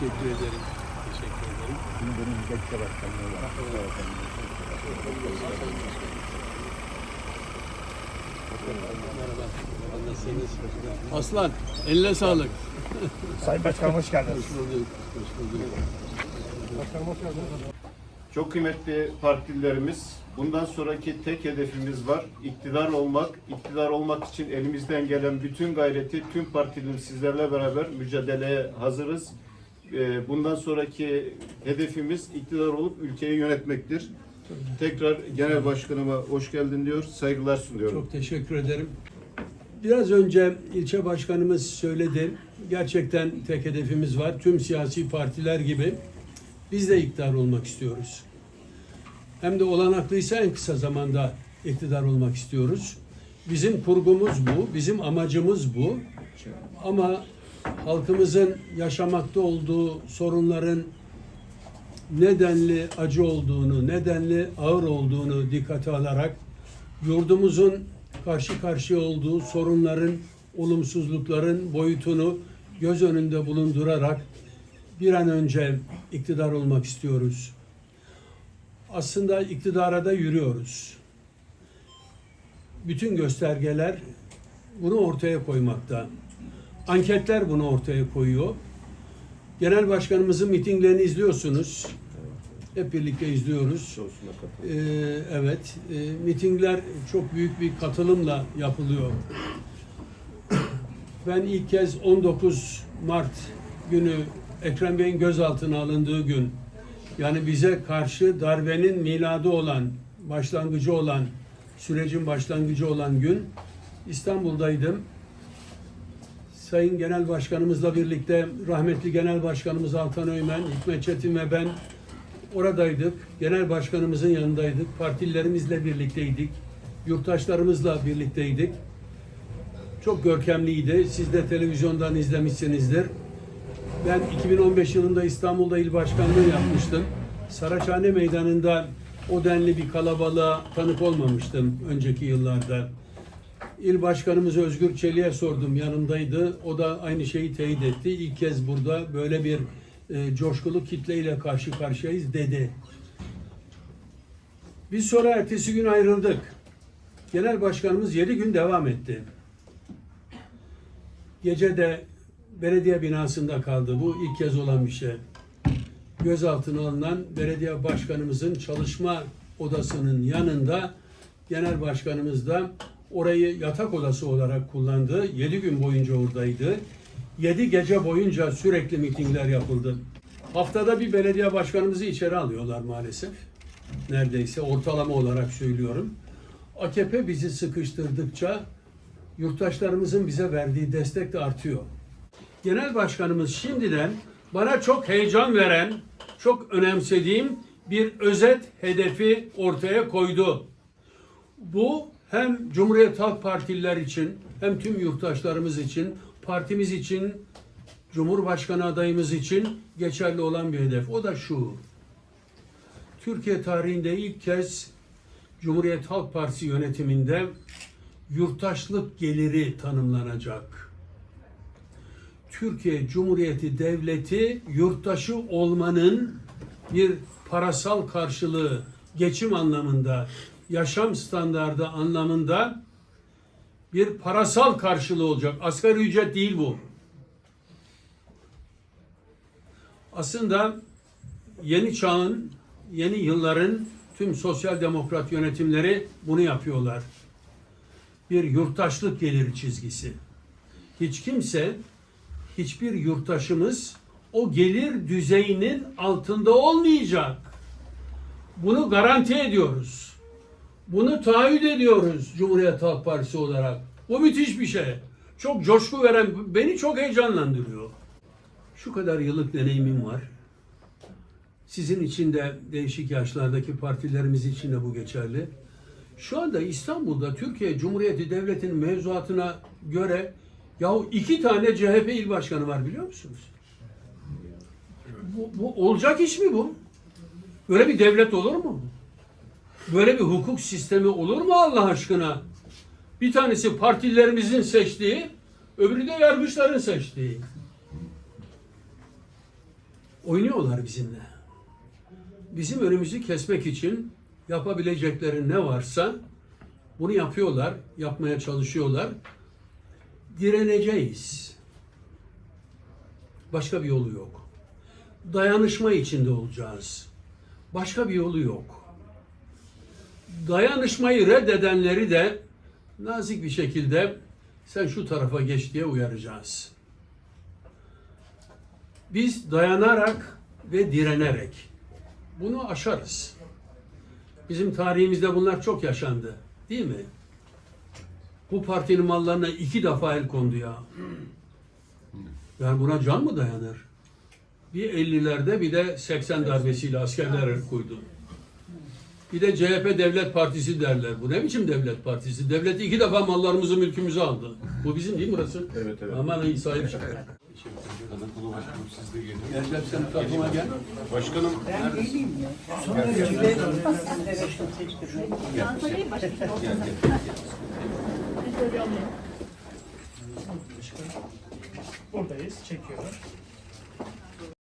Teşekkür ederim. Teşekkür ederim. Şimdi benim milletvekili başkanlığı var. Merhaba. Aslan, eline sağlık. Sayın Başkanım hoş geldiniz. Hoş bulduk. Hoş bulduk. Çok kıymetli partililerimiz, bundan sonraki tek hedefimiz var. İktidar olmak, iktidar olmak için elimizden gelen bütün gayreti tüm partiler sizlerle beraber mücadeleye hazırız. Ee, Bundan sonraki hedefimiz iktidar olup ülkeyi yönetmektir. Tekrar genel başkanıma hoş geldin diyor, saygılar sunuyorum. Çok teşekkür ederim. Biraz önce ilçe başkanımız söyledi. Gerçekten tek hedefimiz var. Tüm siyasi partiler gibi biz de iktidar olmak istiyoruz. Hem de olanaklıysa en kısa zamanda iktidar olmak istiyoruz. Bizim kurgumuz bu, bizim amacımız bu. Ama halkımızın yaşamakta olduğu sorunların nedenli acı olduğunu, nedenli ağır olduğunu dikkate alarak yurdumuzun karşı karşıya olduğu sorunların, olumsuzlukların boyutunu göz önünde bulundurarak bir an önce iktidar olmak istiyoruz. Aslında iktidara da yürüyoruz. Bütün göstergeler bunu ortaya koymakta. Anketler bunu ortaya koyuyor. Genel başkanımızın mitinglerini izliyorsunuz. Hep birlikte izliyoruz. Ee, evet, e, mitingler çok büyük bir katılımla yapılıyor. Ben ilk kez 19 Mart günü Ekrem Bey'in gözaltına alındığı gün, yani bize karşı darbenin miladı olan, başlangıcı olan, sürecin başlangıcı olan gün İstanbul'daydım. Sayın Genel Başkanımızla birlikte rahmetli Genel Başkanımız Altan Öymen, Hikmet Çetin ve ben oradaydık. Genel Başkanımızın yanındaydık. Partililerimizle birlikteydik. Yurttaşlarımızla birlikteydik. Çok görkemliydi. Siz de televizyondan izlemişsinizdir. Ben 2015 yılında İstanbul'da il başkanlığı yapmıştım. Saraçhane Meydanı'nda o denli bir kalabalığa tanık olmamıştım önceki yıllarda. İl Başkanımız Özgür Çelik'e sordum yanımdaydı. O da aynı şeyi teyit etti. İlk kez burada böyle bir e, coşkulu kitleyle karşı karşıyayız dedi. Biz sonra ertesi gün ayrıldık. Genel Başkanımız 7 gün devam etti. Gece de belediye binasında kaldı. Bu ilk kez olan bir şey. Gözaltına alınan belediye başkanımızın çalışma odasının yanında genel başkanımız da orayı yatak odası olarak kullandı. 7 gün boyunca oradaydı. 7 gece boyunca sürekli mitingler yapıldı. Haftada bir belediye başkanımızı içeri alıyorlar maalesef. Neredeyse ortalama olarak söylüyorum. AKP bizi sıkıştırdıkça yurttaşlarımızın bize verdiği destek de artıyor. Genel başkanımız şimdiden bana çok heyecan veren, çok önemsediğim bir özet hedefi ortaya koydu. Bu hem Cumhuriyet Halk Partililer için hem tüm yurttaşlarımız için, partimiz için, Cumhurbaşkanı adayımız için geçerli olan bir hedef. O da şu. Türkiye tarihinde ilk kez Cumhuriyet Halk Partisi yönetiminde yurttaşlık geliri tanımlanacak. Türkiye Cumhuriyeti Devleti yurttaşı olmanın bir parasal karşılığı, geçim anlamında, yaşam standardı anlamında bir parasal karşılığı olacak. Asgari ücret değil bu. Aslında yeni çağın, yeni yılların tüm sosyal demokrat yönetimleri bunu yapıyorlar. Bir yurttaşlık geliri çizgisi. Hiç kimse, hiçbir yurttaşımız o gelir düzeyinin altında olmayacak. Bunu garanti ediyoruz. Bunu taahhüt ediyoruz Cumhuriyet Halk Partisi olarak. Bu müthiş bir şey. Çok coşku veren, beni çok heyecanlandırıyor. Şu kadar yıllık deneyimim var. Sizin için de değişik yaşlardaki partilerimiz için de bu geçerli. Şu anda İstanbul'da Türkiye Cumhuriyeti Devleti'nin mevzuatına göre yahu iki tane CHP il başkanı var biliyor musunuz? Bu, bu olacak iş mi bu? Böyle bir devlet olur mu? Böyle bir hukuk sistemi olur mu Allah aşkına? Bir tanesi partilerimizin seçtiği, öbürü de yargıçların seçtiği. oynuyorlar bizimle. Bizim önümüzü kesmek için yapabilecekleri ne varsa bunu yapıyorlar, yapmaya çalışıyorlar. Direneceğiz. Başka bir yolu yok. Dayanışma içinde olacağız. Başka bir yolu yok. Dayanışmayı reddedenleri de nazik bir şekilde sen şu tarafa geç diye uyaracağız. Biz dayanarak ve direnerek bunu aşarız. Bizim tarihimizde bunlar çok yaşandı. Değil mi? Bu partinin mallarına iki defa el kondu ya. Yani buna can mı dayanır? Bir 50'lerde bir de 80 darbesiyle askerler el koydu. Bir de CHP Devlet Partisi derler. Bu ne biçim devlet partisi? Devlet iki defa mallarımızı, mülkümüzü aldı. Bu bizim değil mi burası? Evet, evet. Aman iyi sahip çık. Kanalı başkanım siz de gelin. Necdet sen takıma gel. Başkanım Buradayız, çekiyorlar.